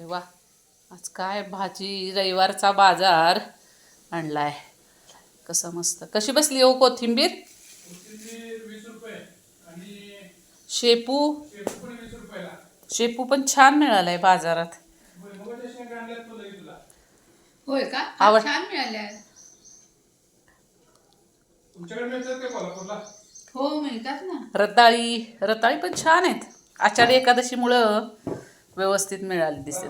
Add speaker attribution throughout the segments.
Speaker 1: अरे वा आज काय भाजी रविवारचा बाजार आणलाय. कसं मस्त. कशी बसली हो कोथिंबीर?
Speaker 2: वीस रुपये आणि
Speaker 1: शेपू.
Speaker 2: शेपू पण वीस रुपयाला
Speaker 1: शेपू पण छान मिळालाय बाजारात.
Speaker 3: होय का?
Speaker 1: आवड-
Speaker 3: छान मिळाल्या. हो मिळतात ना.
Speaker 1: रताळी रताळी पण छान आहेत. आषाढी एकादशीमुळं व्यवस्थित मिळाली दिसते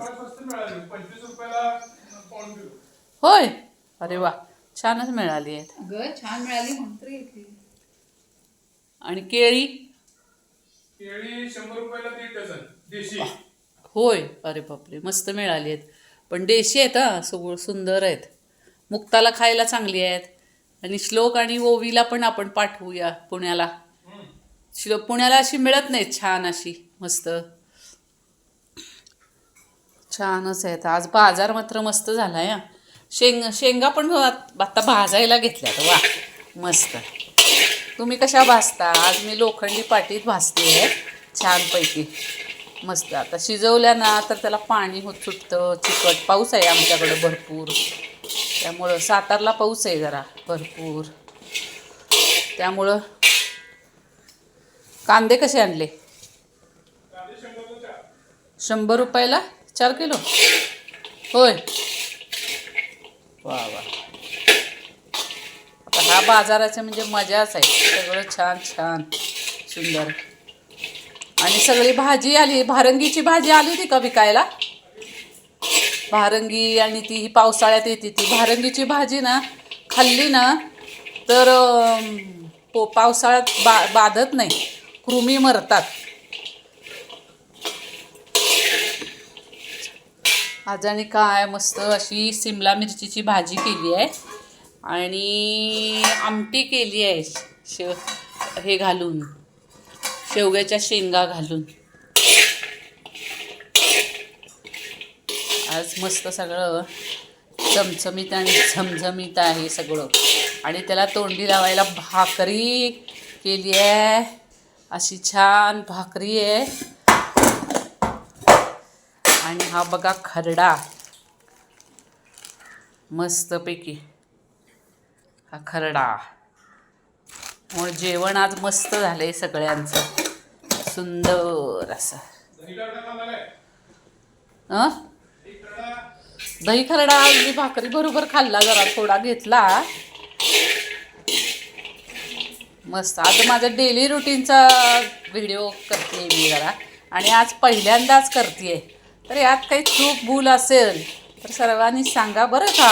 Speaker 1: होय. अरे वा. छानच मिळाली आहेत
Speaker 3: छान मिळाली
Speaker 1: आणि केळी?
Speaker 2: केळी शंभर रुपयाला दीड डझन. देशी.
Speaker 1: होय. अरे बापरे. मस्त मिळाली आहेत. पण देशी आहेत हा. सगळं सुंदर आहेत. मुक्ताला खायला चांगली आहेत. आणि श्लोक आणि ओवीला पण आपण पाठवूया पुण्याला. श्लोक पुण्याला अशी मिळत नाहीत छान अशी. मस्त. छानच आहेत आज बाजार मात्र मस्त झाला आहे शेंग शेंगा पण आत- आता भाजायला घेतल्यात वा. मस्त. तुम्ही कशा भाजता? आज मी लोखंडी पाटीत भाजते आहे छानपैकी. मस्त. आता शिजवल्या ना तर त्याला पाणी होत सुटतं चिकट. पाऊस आहे आमच्याकडं भरपूर. त्यामुळं सातारला पाऊस आहे जरा भरपूर. त्यामुळं कांदे कसे आणले? शंभर रुपयाला? चार किलो? होय. वा वा आता हा बाजाराचे म्हणजे मजाच आहे. सगळं छान छान सुंदर. आणि सगळी भाजी आली. भारंगीची भाजी आली होती का विकायला? भारंगी आणि ती ही पावसाळ्यात येते ती. भारंगीची भाजी ना खाल्ली ना तर पो पावसाळ्यात बा बाधत नाही. कृमी मरतात. आज आणि काय मस्त अशी सिमला मिरचीची भाजी केली आहे. आणि आमटी केली आहे शेव हे घालून. शेवग्याच्या शेंगा घालून. आज मस्त सगळं चमचमीत आणि झमझमीत आहे सगळं. आणि त्याला तोंडी लावायला भाकरी केली आहे. अशी छान भाकरी आहे. आणि हा बघा खरडा. मस्तपैकी हा खरडा. मग जेवण आज मस्त झालंय सगळ्यांचं. सुंदर असं.
Speaker 2: दही
Speaker 1: खरडा मी भाकरी बरोबर खाल्ला जरा थोडा घेतला. मस्त. आज माझा डेली रुटीनचा व्हिडिओ करते मी जरा. आणि आज पहिल्यांदाच करते तर यात काही चूक भूल असेल तर सर्वांनी सांगा बरं का?